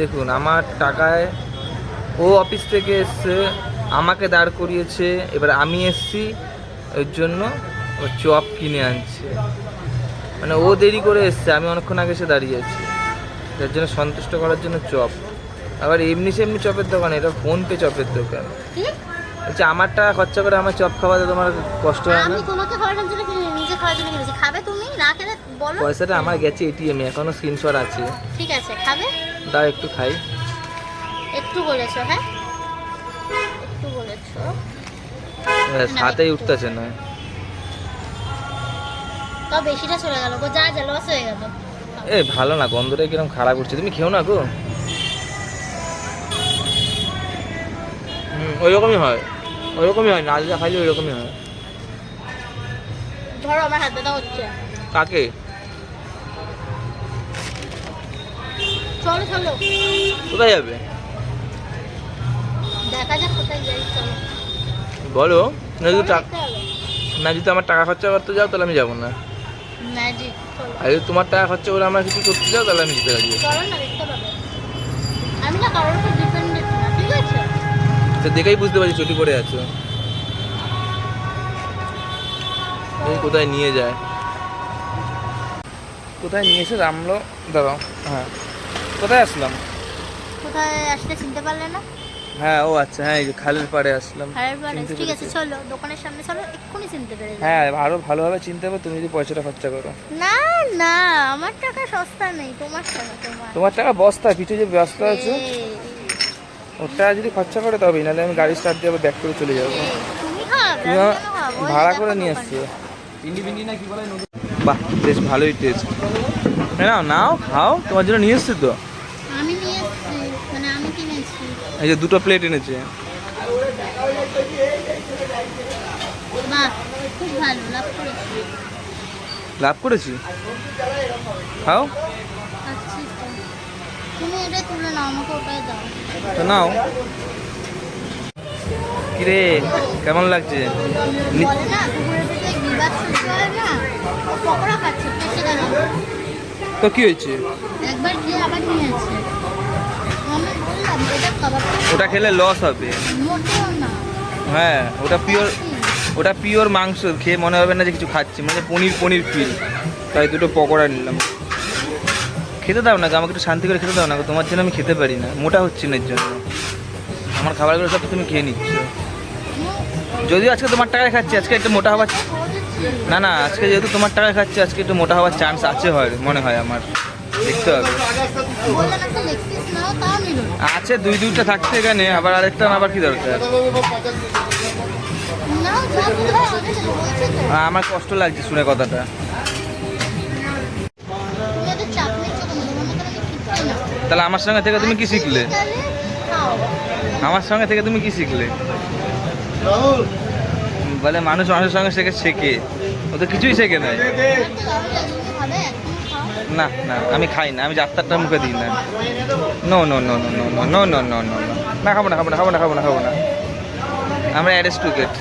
দেখুন আমার টাকায় ও অফিস থেকে এসছে আমাকে দাঁড় করিয়েছে এবার আমি এসছি এর জন্য ও চপ কিনে আনছে। মানে ও দেরি করে এসছে আমি অনেকক্ষণ আগে এসে দাঁড়িয়ে আছি। তার জন্য সন্তুষ্ট করার জন্য চপ। আবার এমনি সেমনি চপের দোকান এটা ফোনপে চপের দোকান। বলছে আমার টাকা খরচা করে আমার চপ খাওয়াতে তোমার কষ্ট হয় না আমি তোমাকে খাওয়ানোর জন্য কিনেছি। খাবে তুমি? না খেলে বলো। পয়সাটা আমার গেছে এটিএম এ এখনও স্ক্রিনশট আছে। ঠিক আছে খাবে? দাও একটু খাই। একটু বলেছ হ্যাঁ? একটু বলেছ। উঠতেছে না। তাও বেশিটা চলে গেল গো যা যা লস হয়ে গেল। এ ভালো না গন্ধটা কীরকম খারাপ করছে তুমি খেও না গো। ওইরকমই হয়। ওইরকমই হয় যা খাইলে ওইরকমই হয়। ধরো আমার হাত ব্যথা হচ্ছে। কাকে? চলো চলো। কোথায় যাবে? দেখা যাক কোথায় যাই চলো। বলো না যদি টাকা না যদি আমার টাকা খরচা করতে যাও তাহলে আমি যাব না। ম্যাজিক আর যদি তোমার টাকা খরচা করে আমার কিছু করতে যাও তাহলে আমি যেতে রাজি চলো না দেখতে পাবে। আমি না কারোর উপর ডিপেন্ডেন্ট না ঠিক আছে? তো দেখেই বুঝতে পারছি চটি পড়ে আছো। কোথায় নিয়ে যায়? কোথায় নিয়ে এসে রামলো? দাঁড়াও হ্যাঁ। কোথায় আসলাম? কোথায় আসলে চিনতে পারলে না? হ্যাঁ ও আচ্ছা হ্যাঁ এই যে খালের পাড়ে আসলাম। ঠিক আছে চলো দোকানের সামনে চলো এক্ষুনি চিনতে পেরে হ্যাঁ আরও ভালোভাবে চিনতে হবে তুমি যদি পয়সাটা খরচা করো। না না আমার টাকা সস্তা নেই তোমার টাকা তোমার। তোমার টাকা বস্তা পিছু যে ব্যস্ত আছো? টাকা যদি খরচা করে তবেই নাহলে আমি গাড়ি স্টার্ট দিয়ে আবার ব্যাক করে চলে যাব। তুমি ভাড়া করে নিয়ে দোকানে। না কি বলে বাহ বেশ ভালোই টেস্ট নাও নাও খাও তোমার জন্য নিয়ে এসছি তো। আমি নিয়ে এসেছি মানে আমি কিনেছি। এই যে দুটো প্লেট এনেছে। বাহ খুব ভালো লাভ করেছি। লাভ করেছি? খাও। আচ্ছা তো। তুমি এটা তুলে নাও আমাকে ওটাই দাও। তো নাও। কিরে কেমন লাগছে নি- বলে না দুপুরের দিকে বিবাদ শুরু হয় না ও পকোড়া খাচ্ছে তো কি হয়েছে? একবার গিয়ে আবার নিয়েছে আমি বললাম এটা খাবার ওটা খেলে লস হবে। হ্যাঁ ওটা পিওর ওটা পিওর মাংস খেয়ে মনে হবে না যে কিছু খাচ্ছি মানে পনির পনির ফিল তাই দুটো পকোড়া নিলাম। খেতে দাও না আমাকে একটু শান্তি করে খেতে দাও না তোমার জন্য আমি খেতে পারি না মোটা হচ্ছে না এর জন্য। আমার খাবারগুলো সব তুমি খেয়ে নিচ্ছ। যদিও আজকে তোমার টাকায় খাচ্ছি আজকে একটু মোটা হওয়ার না না, আজকে যেহেতু তোমার টাকা খাচ্ছি, আজকে একটু মোটা হওয়ার চান্স আছে হয়, মনে হয় আমার। দেখতে হবে। আছে দুই দুইটা থাকছে এখানে, আবার আরেকটা আবার কি দরকার? আমার কষ্ট লাগছে শুনে কথাটা। তাহলে আমার সঙ্গে থেকে তুমি কি শিখলে? আমার সঙ্গে থেকে তুমি কি শিখলে? বলে মানুষ মানুষের সঙ্গে শেখে শেখে। ও তো কিছুই শেখে নাই না না, আমি খাই না, আমি যাত্রাটা মুখে দিই না। No no no no no no no no no no, খাব না খাব না খাব না খাব না খাব না। আমরা অ্যারেস্ট টু গেট।